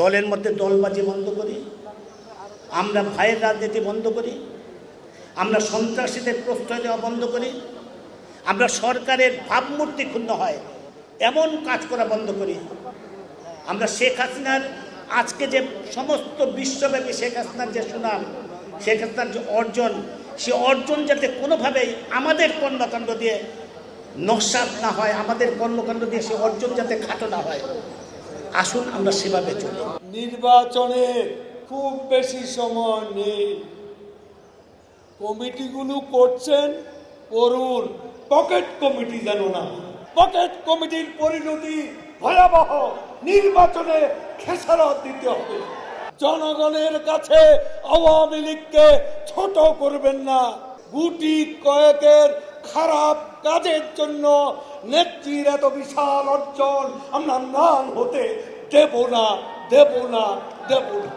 দলের মধ্যে দলবাজি বন্ধ করি, আমরা ভাইয়ের রাজনীতি বন্ধ করি, আমরা সন্ত্রাসীদের প্রশ্রয় দেওয়া বন্ধ করি, আমরা সরকারের ভাবমূর্তি ক্ষুণ্ণ হয়, এমন কাজ করা বন্ধ করি। আমরা শেখ হাসিনার আজকে যে সমস্ত বিশ্বব্যাপী শেখ হাসিনার যে সুনাম, শেখ হাসিনার যে অর্জন, সে অর্জন যাতে কোনোভাবেই আমাদের কর্মকাণ্ড দিয়ে নস্বাত না হয়, আমাদের কর্মকাণ্ড দিয়ে সে অর্জন যাতে খাটো না হয়। আসুন, আমরা সেভাবে চলি। নির্বাচনে খুব বেশি সময় নেই। কমিটিগুলো করছেন, করুন। পকেট কমিটি যেন না পকেট কমিটির পরিণতি ভয়াবহ। নির্বাচনে খেসারত দিতে হবে। জনগণের কাছে আওয়ামী লীগকে ছোট করবেন না। গুটি কয়েকের খারাপ কাজের জন্য নেত্রীর এত বিশাল অর্জন, আমরা নাম হতে দেব না দেব না দেব না।